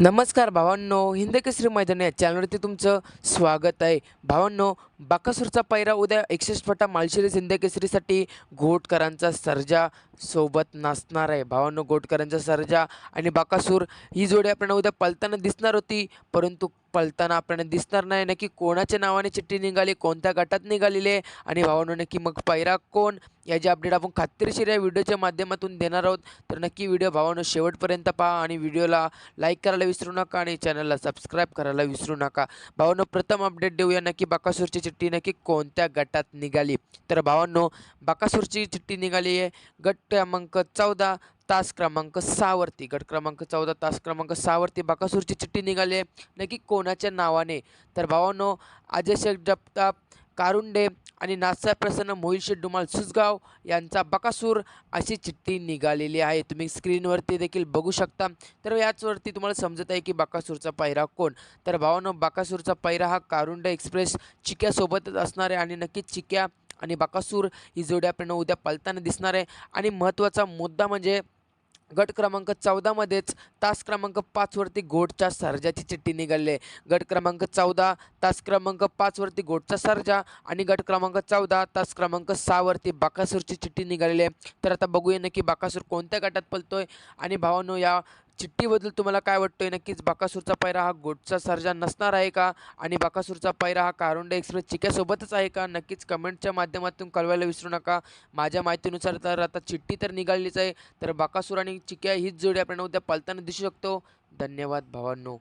नमस्कार भावांनो हिंद केसरी मैदान या चॅनलवरती तुमचं स्वागत आहे. भावांनो बाकासूरचा पैरा उद्या एकसष्ट फटा माळशिरस हिंद केसरीसाठी घोटकरांचा सर्जा सोबत नाचणार आहे. भावांनो घोटकरांचा सर्जा आणि बाकासूर ही जोडी आपल्याला उद्या पलताना दिसणार होती परंतु पलताना आपल्याला दिसणार नाही नक्की कोणाच्या नावाने चिठ्ठी निघाली कोणत्या गटात निघालेली आहे आणि भावांनो नक्की मग पैरा कोण? याची अपडेट आपण खात्रीशीर या व्हिडिओच्या माध्यमातून देणार आहोत. तर नक्की व्हिडिओ भावानो शेवटपर्यंत पहा आणि व्हिडिओला लाईक करायला विसरू नका आणि चॅनलला सबस्क्राईब करायला विसरू नका. भावानो प्रथम अपडेट देऊया नक्की बाकासूरची चिठ्ठी नक्की कोणत्या गटात निघाली. तर भावांनो बाकासूरची चिठ्ठी निघाली आहे. गट क्रमांक चौदा तास क्रमांक सहावरती गट क्रमांक चौदा तास क्रमांक सहावरती बाकासूरची चिठ्ठी निघाली आहे. नक्की कोणाच्या नावाने? तर भावांनो अजय शेख जगताप कारुंडे आणि नासाहेब प्रसन्न मोहिल शेड्डुमाल डुमाल सुसगाव यांचा बकासूर अशी चिठ्ठी निघालेली आहे. तुम्ही स्क्रीनवरती देखील बघू शकता. तर याचवरती तुम्हाला समजत आहे की बाकासूरचा पायरा कोण? तर भावानो बाकासूरचा पायरा हा कारुंडे एक्सप्रेस. चिक्यासोबतच असणार आहे आणि नक्कीच चिक्या आणि बाकासूर ही जोडी आपल्याला उद्या पलताना दिसणार आहे. आणि महत्त्वाचा मुद्दा म्हणजे गट क्रमांक चौदामध्येच तास क्रमांक पाचवरती गोटच्या सर्जाची चिठ्ठी निघाले. आहे गट क्रमांक चौदा तास क्रमांक पाचवरती गोटचा सर्जा आणि गट क्रमांक चौदा तास क्रमांक सहावरती बाकासूरची चिठ्ठी निघालेली आहे. तर आता बघूया नक्की बाकासूर कोणत्या गटात पलतोय आणि भावानो या चिठ्ठीबद्दल तुम्हाला काय वाटतोय? नक्कीच बाकासूरचा पायरा हा गोटचा सर्जा नसणार आहे का? आणि बाकासूरचा पायरा हा कारुंडे एक्सप्रेस चिक्यासोबतच आहे का? नक्कीच कमेंटच्या माध्यमातून कळवायला विसरू नका. माझ्या माहितीनुसार तर आता चिठ्ठी तर निघालीच आहे. तर बाकासूर आणि चिक्या हीच जोडी आपण उद्या पलताना दिसू शकतो. धन्यवाद भावांनो.